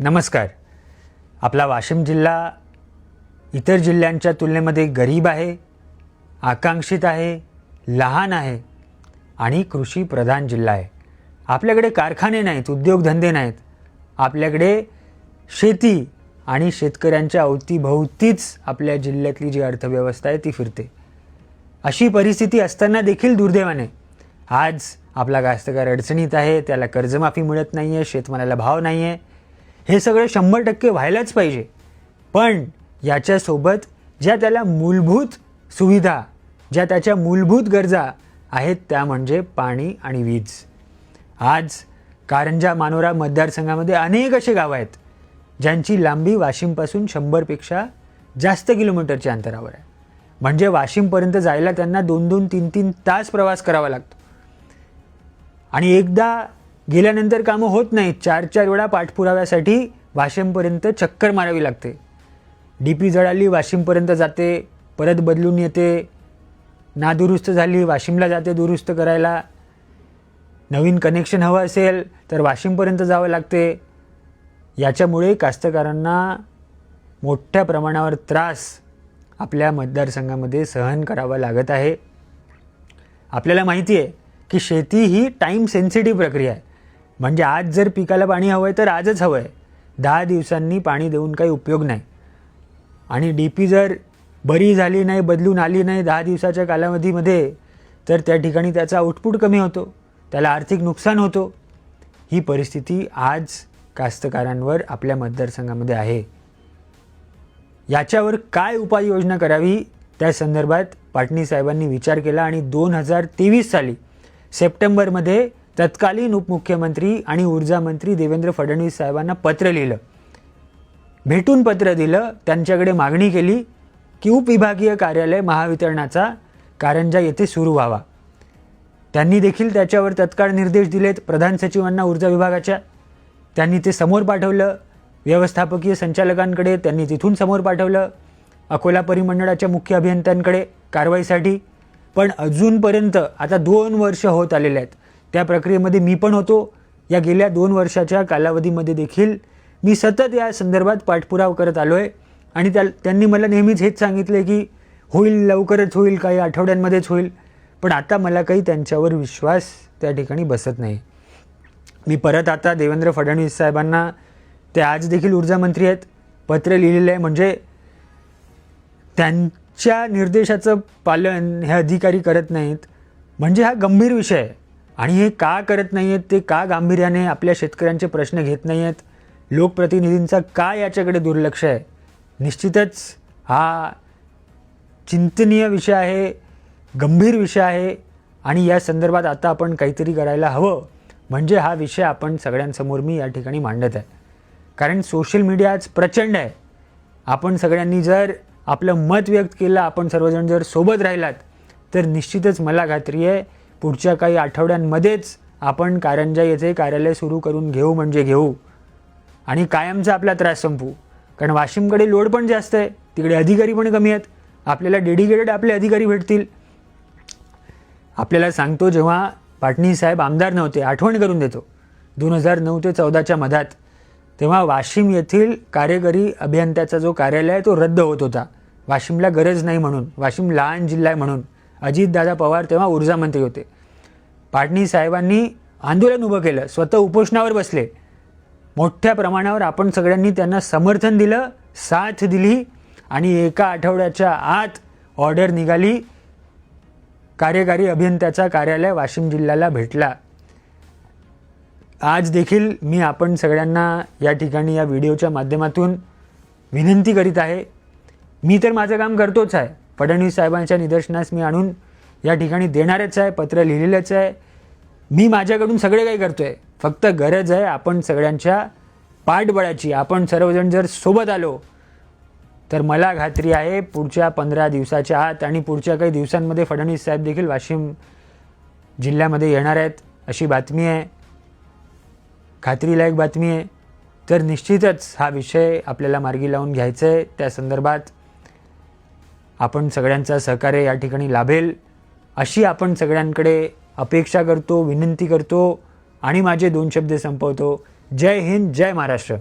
नमस्कार. आपला वाशिम जिल्हा इतर जिल्ह्यांच्या तुलनेमध्ये गरीब आहे आकांक्षित आहे लहान आहे आणि कृषी प्रधान जिल्हा आहे. आपल्याकडे कारखाने नाहीत उद्योगधंदे नाहीत. आपल्याकडे शेती आणि शेतकऱ्यांच्या अवतीभोवतीच आपल्या जिल्ह्यातली जी अर्थव्यवस्था आहे ती फिरते. अशी परिस्थिती असताना देखील दुर्दैवाने आज आपला कास्तकार अडचणीत आहे त्याला कर्जमाफी मिळत नाही आहे शेतमालाला भाव नाही आहे हे सगळं शंभर टक्के व्हायलाच पाहिजे. पण याच्यासोबत ज्या त्याला मूलभूत सुविधा ज्या त्याच्या मूलभूत गरजा आहेत त्या म्हणजे पाणी आणि वीज. आज कारंजा मानोरा मतदारसंघामध्ये अनेक असे गावं आहेत ज्यांची लांबी वाशिमपासून शंभरपेक्षा जास्त किलोमीटरच्या अंतरावर आहे. म्हणजे वाशिमपर्यंत जायला त्यांना दोन दोन तीन तीन तास प्रवास करावा लागतो. आणि एकदा गेल्यानंतर कामं होत नाहीत. चार चार वेळा पाठपुराव्यासाठी वाशिमपर्यंत चक्कर मारावी लागते. डी पी जळाली वाशिमपर्यंत जाते परत बदलून येते. नादुरुस्त झाली वाशिमला जाते दुरुस्त करायला. नवीन कनेक्शन हवं असेल तर वाशिमपर्यंत जावं लागते. याच्यामुळे कास्तकारांना मोठ्या प्रमाणावर त्रास आपल्या मतदारसंघामध्ये सहन करावा लागत आहे. आपल्याला माहिती आहे की शेती ही टाईम सेन्सिटिव्ह प्रक्रिया आहे. म्हणजे आज जर पिकाला पाणी हवं आहे तर आजच हवं आहे दहा दिवसांनी पाणी देऊन काही उपयोग नाही. आणि डी पी जर बरी झाली नाही बदलून आली नाही दहा दिवसाच्या कालावधीमध्ये तर त्या ठिकाणी त्याचा आउटपुट कमी होतो. त्याला आर्थिक नुकसान होतो. ही परिस्थिती आज कास्तकारांवर आपल्या मतदारसंघामध्ये आहे. याच्यावर काय उपाययोजना करावी? त्या संदर्भात पाटणी साहेबांनी विचार केला आणि दोन हजार तेवीस साली सप्टेंबरमध्ये तत्कालीन उपमुख्यमंत्री आणि ऊर्जा मंत्री देवेंद्र फडणवीस साहेबांना पत्र लिहिलं. भेटून पत्र दिलं त्यांच्याकडे मागणी केली की उपविभागीय कार्यालय महावितरणाचा कारंजा येथे सुरू व्हावा. त्यांनी देखील त्याच्यावर तत्काळ निर्देश दिलेत प्रधान सचिवांना ऊर्जा विभागाच्या. त्यांनी ते समोर पाठवलं व्यवस्थापकीय संचालकांकडे त्यांनी तिथून समोर पाठवलं अकोला परिमंडळाच्या मुख्य अभियंत्यांकडे कारवाईसाठी. पण अजूनपर्यंत आता दोन वर्ष होत आलेले आहेत त्या प्रक्रियेमध्ये मी पण होतो. या गेल्या दोन वर्षाच्या कालावधीमध्ये देखील मी सतत या संदर्भात पाठपुरावा करत आलो आहे आणि त्या त्यांनी मला नेहमीच हेच सांगितले की होईल लवकरच होईल काही आठवड्यांमध्येच होईल. पण आता मला काही त्यांच्यावर विश्वास त्या ठिकाणी बसत नाही. मी परत आता देवेंद्र फडणवीस साहेबांना ते आज देखील ऊर्जामंत्री आहेत पत्र लिहिलेलं आहे. म्हणजे त्यांच्या निर्देशाचं पालन हे अधिकारी करत नाहीत. म्हणजे हा गंभीर विषय आहे. आणि हे का करत नाही आहेत ते का गांभीर्याने आपल्या शेतकऱ्यांचे प्रश्न घेत नाही आहेत लोकप्रतिनिधींचा का याच्याकडे दुर्लक्ष आहे? निश्चितच हा चिंतनीय विषय आहे गंभीर विषय आहे आणि या संदर्भात आता आपण काहीतरी करायला हवं. म्हणजे हा विषय आपण सगळ्यांसमोर मी या ठिकाणी मांडत आहे. कारण सोशल मीडिया आज प्रचंड आहे. आपण सगळ्यांनी जर आपलं मत व्यक्त केलं आपण सर्वजण जर सोबत राहिलात तर निश्चितच मला खात्री आहे पुढच्या काही आठवड्यांमध्येच आपण कारंजा येथे कार्यालय सुरू करून घेऊ म्हणजे घेऊ. आणि कायमचा आपला त्रास संपू. कारण वाशिमकडे लोड पण जास्त आहे तिकडे अधिकारी पण कमी आहेत. आपल्याला डेडिकेटेड आपले अधिकारी भेटतील. आपल्याला सांगतो जेव्हा पाटणी साहेब आमदार नव्हते आठवण करून देतो. दोन हजार नऊ ते चौदाच्या मधात तेव्हा वाशिम येथील कार्यकारी अभियंत्याचा जो कार्यालय आहे तो रद्द होत होता. वाशिमला गरज नाही म्हणून वाशिम लहान जिल्हा आहे म्हणून. अजितदादा पवार तेव्हा ऊर्जामंत्री होते. पाटणी साहेबांनी आंदोलन उभं केलं स्वतः उपोषणावर बसले. मोठ्या प्रमाणावर आपण सगळ्यांनी त्यांना समर्थन दिलं साथ दिली आणि एका आठवड्याच्या आत ऑर्डर निघाली. कार्यकारी अभियंत्याचा कार्यालय वाशिम जिल्ह्याला भेटला. आज देखील मी आपण सगळ्यांना या ठिकाणी या व्हिडिओच्या माध्यमातून विनंती करीत आहे. मी तर माझं काम करतोच आहे. फडणवीस साहेबांच्या निदर्शनास मी आणून या ठिकाणी देणारच आहे पत्र लिहिलेलंच आहे. मी माझ्याकडून सगळे काही करतो आहे फक्त गरज आहे आपण सगळ्यांच्या पाठबळाची आपण सर्वजण जर सोबत आलो तर मला खात्री आहे पुढच्या पंधरा दिवसाच्या आत आणि पुढच्या काही दिवसांमध्ये फडणवीस साहेब देखील वाशिम जिल्ह्यामध्ये येणार आहेत अशी बातमी आहे. खात्रीलायक बातमी आहे. तर निश्चितच हा विषय आपल्याला मार्गी लावून घ्यायचा आहे त्या संदर्भात आपण सगळ्यांचा सहकार्य या ठिकाणी लाभेल. अशी आपण सगळ्यांकडे अपेक्षा करतो विनंती करतो आणि माझे दोन शब्द संपवतो. जय हिंद जय महाराष्ट्र.